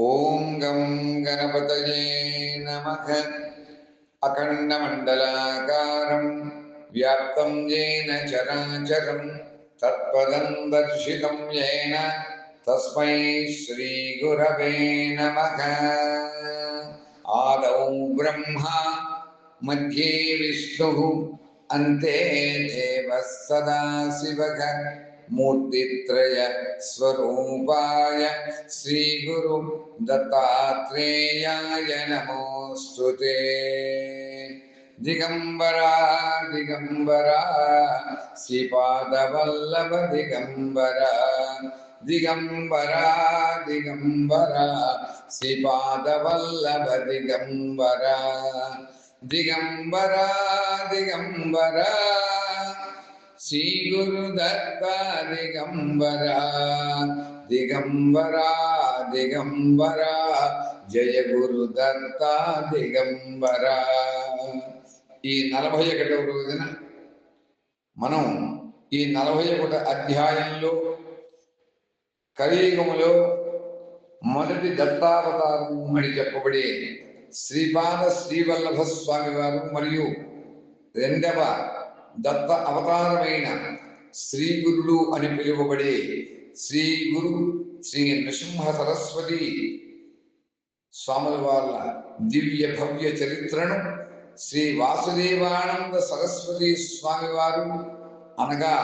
ॐ गं गणपतये नमः। अखण्डमण्डलाकारं व्याप्तं येन चराचरं तत्पदं दर्शितं येन तस्मै श्रीगुरवे नमः। आदौ ब्रह्मा, मध्ये विष्णुः, अन्ते देवः सदाशिवः। మూర్తిత్రయ స్వరూపాయ శ్రీ గురు దత్తాత్రేయాయ నమోస్తుతే దిగంబరా దిగంబరా శ్రీపాదవల్లభ దిగంబరా దిగంబరా దిగంబరా శ్రీపాదవల్లభ దిగంబరా దిగంబరా దిగంబరా శ్రీ గురు దత్త దిగంబరా దిగంబరా దిగంబరా జయ గురు దత్త దిగంబరా ఈ నలభై ఒకటవ రోజున మనం ఈ నలభై ఒకట అధ్యాయంలో కలియుగములో మొదటి దత్తావతారం అని చెప్పబడే శ్రీపాద శ్రీవల్లభ స్వామి వారు మరియు రెండవ దత్త అవతారమైన శ్రీ గురుడు అని పిలువబడే శ్రీ గురు శ్రీ నృసింహ సరస్వతి స్వాముల వాళ్ళ దివ్య భవ్య చరిత్రను శ్రీ వాసుదేవానంద సరస్వతి స్వామివారు అనగా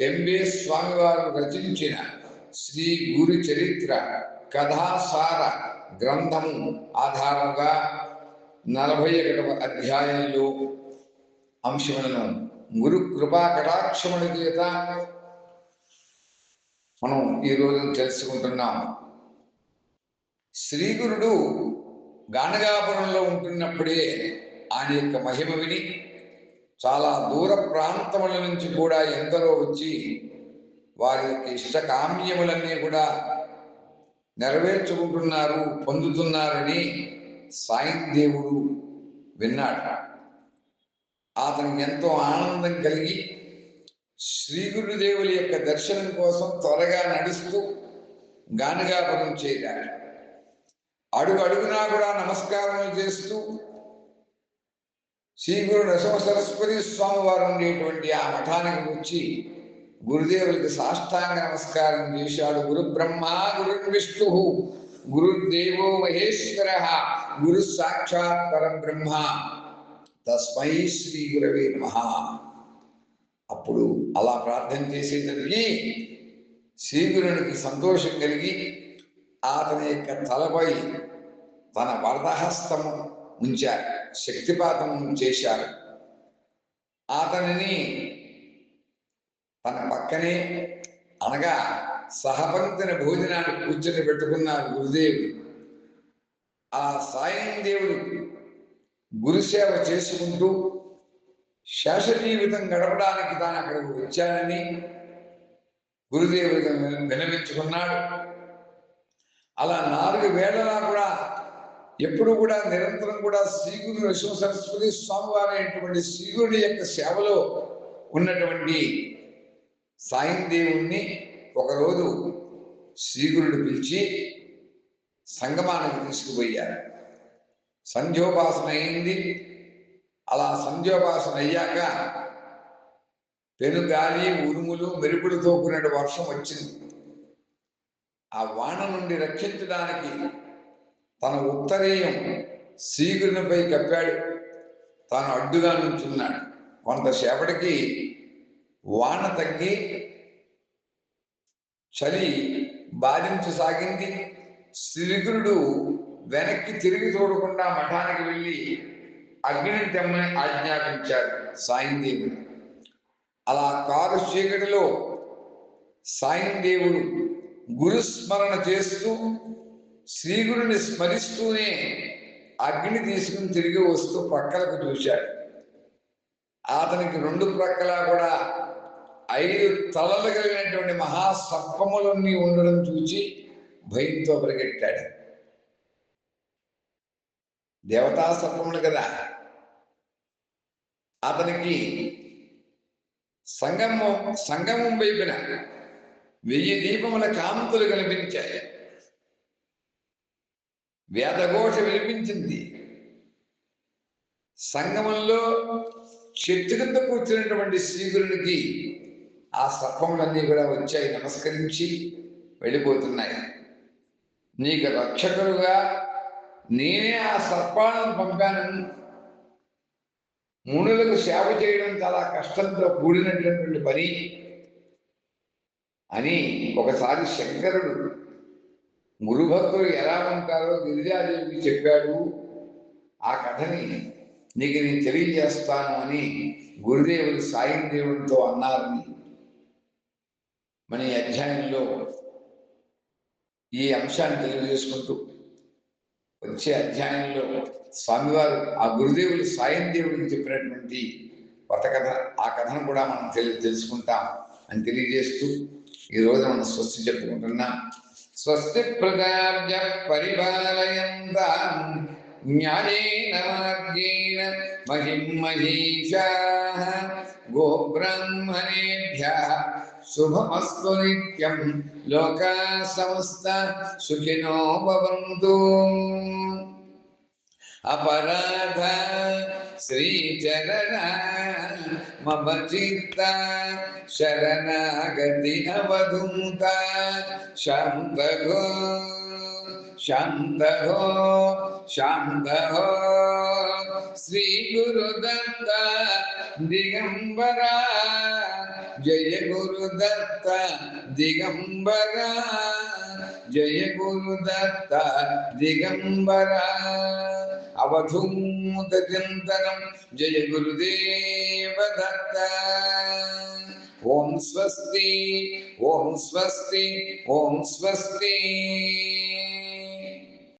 టెంబే స్వామివారు రచించిన శ్రీ గురు చరిత్ర కథాసార గ్రంథము ఆధారంగా నలభై ఒకటవ అధ్యాయంలో అంశములను గురు కృపా కటాక్షముల చేత మనం ఈ తెలుసుకుంటున్నాం శ్రీగురుడు గానగాపురంలో ఉంటున్నప్పుడే ఆయన యొక్క మహిమ విని చాలా దూర ప్రాంతముల నుంచి కూడా ఎందరో వచ్చి వారి యొక్క ఇష్టకామ్యములన్నీ కూడా నెరవేర్చుకుంటున్నారు పొందుతున్నారని సాయం దేవుడు విన్నాడు. అతనికి ఎంతో ఆనందం కలిగి శ్రీ గురుదేవుల యొక్క దర్శనం కోసం త్వరగా నడుస్తూ గానగాపురం చేరాడు. అడుగు అడుగునా కూడా నమస్కారం చేస్తూ శ్రీ గురు నరసింహ సరస్వతి స్వామి వారు ఉండేటువంటి ఆ మఠానికి వచ్చి గురుదేవులకి సాష్టాంగ నమస్కారం చేశాడు. గురు బ్రహ్మ గురు విష్ణు గురుదేవో మహేశ్వర గురు సాక్షాత్ పరబ్రహ్మ. తస్మై శ్రీ గురవే నమ. అప్పుడు అలా ప్రార్థన చేసేటప్పటికి శ్రీగురునికి సంతోషం కలిగి అతని యొక్క తలపై తన వరదహస్తము ఉంచారు శక్తిపాతం చేశారు. అతనిని తన పక్కనే అనగా సహపంక్తిన భోజనాన్ని కూర్చొని పెట్టుకున్నారు గురుదేవుడు. ఆ సాయం దేవుడు గురుసేవ చేసుకుంటూ శేష జీవితం గడపడానికి తాను అక్కడికి వచ్చానని గురుదేవుడు వినవించుకున్నాడు. అలా నాలుగు వేళలా కూడా ఎప్పుడు కూడా నిరంతరం కూడా శ్రీగురు విశ్వ సరస్వతి స్వామివారి అయినటువంటి శ్రీగురుడి యొక్క సేవలో ఉన్నటువంటి సాయం దేవుణ్ణి ఒకరోజు శ్రీగురుడు పిలిచి సంగమానికి తీసుకుపోయారు. సంధ్యోపాసన అయింది అలా సంధ్యోపాసన అయ్యాక పెనుగాలి ఉరుములు మెరుపులతో కూడిన వర్షం వచ్చింది. ఆ వాన నుండి రక్షించడానికి తన ఉత్తరీయం శ్రీగురునిపై కప్పాడు. తాను అడ్డుగా నుంచున్నాడు. కొంతసేపటికి వాన తగ్గి చలి బాధించసాగింది. శ్రీగురుడు వెనక్కి తిరిగి చూడకుండా మఠానికి వెళ్ళి అగ్నిని తెమ్మని ఆజ్ఞాపించాడు సాయిదేవుడు. అలా కారు చీకటిలో సాయిదేవుడు గురుస్మరణ చేస్తూ శ్రీగురుని స్మరిస్తూనే అగ్ని తీసుకుని తిరిగి వస్తూ ప్రక్కలకు చూశాడు అతనికి రెండు ప్రక్కల కూడా ఐదు తలలు కలిగినటువంటి మహాసర్పములన్నీ ఉండడం చూచి భయంతో పరిగెట్టాడు. దేవతా సర్పములు కదా. అతనికి సంగమం సంగమం వైపున వెయ్యి దీపముల కాంతులు కనిపించాయి. వేదఘోష వినిపించింది. సంగమంలో చెట్టు కింద కూర్చున్నటువంటి శ్రీగురుడికి ఆ సర్పములన్నీ కూడా వచ్చాయి నమస్కరించి వెళ్ళిపోతున్నాయి. నీకు రక్షకులుగా నేనే ఆ సర్పాలను పంపాను మునులకు సేవ చేయడం చాలా కష్టంతో కూడినటువంటి పని అని ఒకసారి శంకరుడు గురుభక్తులు ఎలా ఉంటారో గిరిజాదేవికి చెప్పాడు. ఆ కథని నీకు నేను తెలియజేస్తాను అని గురుదేవుడు సాయం దేవుడితో అన్నారని మన అధ్యాయంలో ఈ అంశాన్ని తెలియజేసుకుంటూ వచ్చే అధ్యాయంలో స్వామివారు ఆ గురుదేవుడు సాయం దేవుడికి చెప్పినటువంటి కొత్త కథ ఆ కథను కూడా మనం తెలి తెలుసుకుంటాం అని తెలియజేస్తూ ఈ రోజు మనం స్వస్తి చెప్పుకుంటున్నాం. స్వస్తి ప్రజాభ్య పరిపాలయంతాం జ్ఞానేన మార్గేణ మహిం మహీషా గోబ్రాహ్మణేభ్య शुभमस्तु नित्यं लोका समस्ता सुखिनो भवन्तु। अपराध श्रीचरण मम चित्ता शरणागति अवधूता शान्तगो శాంతహో శాంతహో శ్రీ గురుదత్త దిగంబరా జయ గురుదత్త దిగంబరా జయ గురుదత్త దిగంబరా అవధూత చింతనం జయ గురుదేవ దత్త ఓం స్వస్తి ఓం స్వస్తి ఓం స్వస్తి